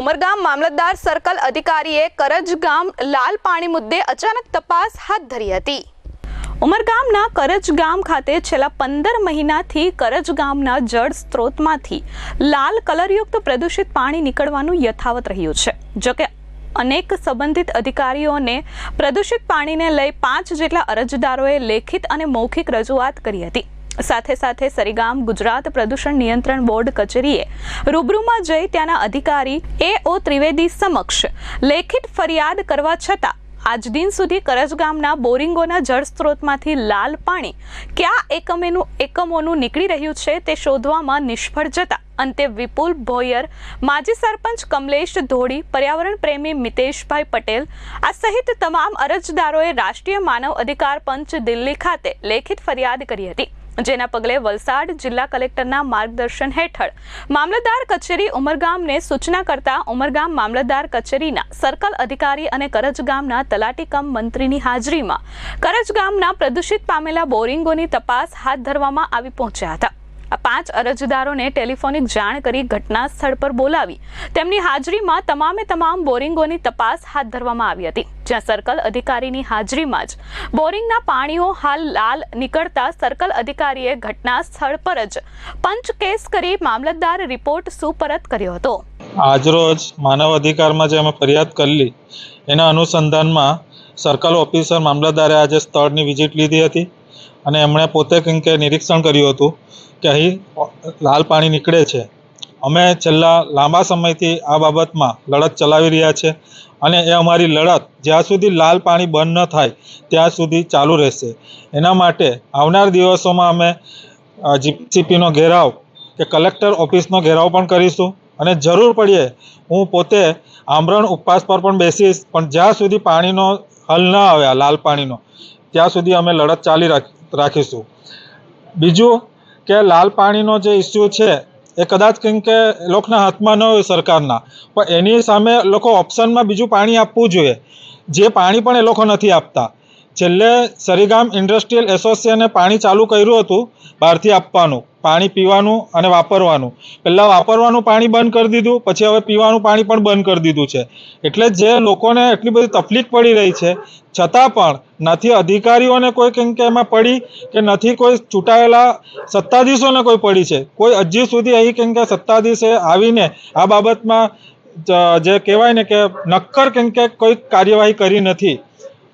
ઉમરગામ મામલતદાર circle અધિકારીએ કરજ ગામ લાલ પાણી મુદ્દે અચાનક તપાસ હાથ ધરી હતી. ઉમરગામના કરજ ગામ ખાતે છેલ્લા પંદર મહિનાથી કરજ ગામના જળ સ્ત્રોતમાંથી લાલ કલરયુક્ત પ્રદૂષિત પાણી નીકળવાનું યથાવત રહ્યું છે. જોકે અનેક સંબંધિત અધિકારીઓને પ્રદૂષિત પાણીને લઈ પાંચ જેટલા અરજદારોએ લેખિત અને મૌખિક રજૂઆત કરી હતી. સાથે સાથે સરીગામ ગુજરાત પ્રદૂષણ નિયંત્રણ બોર્ડ કચેરીએ રૂબરૂમાં જઈ ત્યાંના અધિકારી એ ઓ ત્રિવેદી સમક્ષ લેખિત ફરિયાદ કરવા છતાં આજ દિન સુધી કરજ ગામના બોરિંગોના જળ સ્ત્રોતમાંથી લાલ પાણી કયા એકમેનું એકમોનું નીકળી રહ્યું છે તે શોધવામાં નિષ્ફળ જતા અંતે વિપુલ ભોયર, માજી સરપંચ કમલેશ ધોળી, પર્યાવરણ પ્રેમી મિતેશભાઈ પટેલ, આ સહિત તમામ અરજદારોએ રાષ્ટ્રીય માનવ અધિકાર પંચ દિલ્હી ખાતે લેખિત ફરિયાદ કરી હતી. જેના પગલે વલસાડ જિલ્લા કલેક્ટરના માર્ગદર્શન હેઠળ મામલતદાર કચેરી ઉમરગામને સૂચના કરતા ઉમરગામ મામલતદાર કચેરીના સર્કલ અધિકારી અને કરજ ગામના તલાટી કમ મંત્રીની હાજરીમાં કરજ ગામના પ્રદૂષિત પામેલા બોરિંગોની તપાસ હાથ ધરવામાં આવી પહોંચ્યા હતા. પાંચ અરજદારોને ટેલિફોનિક જાણ કરી ઘટના સ્થળ પર બોલાવી. તેમની હાજરીમાં તમામે તમામ બોરિંગોની તપાસ હાથ ધરવામાં આવી હતી. જ્યાં સર્કલ અધિકારીની હાજરીમાં જ બોરિંગના પાણીઓ હાલ લાલ નીકળતા સર્કલ અધિકારીએ ઘટના સ્થળ પર જ પંચ કેસ કરી મામલતદાર રિપોર્ટ સુપરત કર્યો હતો. આજરોજ માનવ અધિકારમાં જે અમે ફરિયાદ કરેલી, એના અનુસંધાનમાં સર્કલ ઓફિસર મામલતદારે આજે સ્થળની વિઝિટ લીધી હતી. અને એમણે પોતે કંઈક કે નિરીક્ષણ કર્યું હતું કે અહીં લાલ પાણી નીકળે છે. અમે છેલ્લા લાંબા સમયથી આ બાબતમાં લડત ચલાવી રહ્યા છે અને એ અમારી લડત જ્યાં સુધી લાલ પાણી બંધ ન થાય ત્યાં સુધી ચાલુ રહેશે. એના માટે આવનાર દિવસોમાં અમે જીપીસીપીનો ઘેરાવ કે કલેક્ટર ઓફિસનો ઘેરાવ પણ કરીશું અને જરૂર પડીએ હું પોતે આમરણ ઉપવાસ પર પણ બેસીશ પણ જ્યાં સુધી પાણીનો હલ ન આવે લાલ પાણીનો ત્યાં સુધી અમે લડત ચાલી રાખ- રાખીશું. બીજું કે લાલ પાણીનો જે ઇસ્યુ છે, એ કદાચ કેમ કે લોકોના હાથમાં ન હોય સરકારના, પણ એની સામે લોકો ઓપ્શનમાં બીજું પાણી આપવું જોઈએ. જે પાણી પણ એ લોકો નથી આપતા. છેલ્લે સરીગામ ઇન્ડસ્ટ્રીયલ એસોસિએશને પાણી ચાલુ કર્યું હતું બહારથી આપવાનું, પાણી પીવાનું અને વાપરવાનું. પહેલાં વાપરવાનું પાણી બંધ કરી દીધું, પછી હવે પીવાનું પાણી પણ બંધ કરી દીધું છે. એટલે જે લોકોને એટલી બધી તકલીફ પડી રહી છે, છતાં પણ નથી અધિકારીઓને કોઈ કંઈક કે એમાં પડી કે નથી કોઈ ચૂંટાયેલા સત્તાધીશોને કોઈ પડી છે. કોઈ હજી સુધી અહીં કંઈક કે સત્તાધીશે આવીને આ બાબતમાં જે કહેવાય ને કે નક્કર કંઈક કે કોઈ કાર્યવાહી કરી નથી.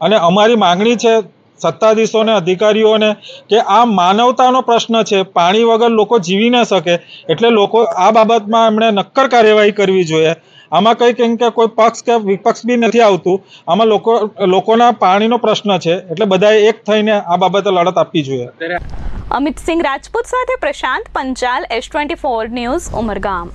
અને અમારી માંગણી છે સત્તાધીશોને અધિકારીઓને કે આ માનવતાનો પ્રશ્ન છે, પાણી વગર લોકો જીવી ન શકે, એટલે લોકો આ બાબતમાં એમણે નક્કર કાર્યવાહી કરવી જોઈએ. આમાં કંઈ કેમ કે કોઈ પક્ષ કે વિપક્ષ બી નથી આવતું. આમાં લોકો, લોકોના પાણીનો પ્રશ્ન છે, એટલે બધાએ એક થઈને આ બાબતે લડત આપવી જોઈએ. અમિત સિંહ રાજપૂત સાથે Prashant Panchal S twenty four news, Umargam.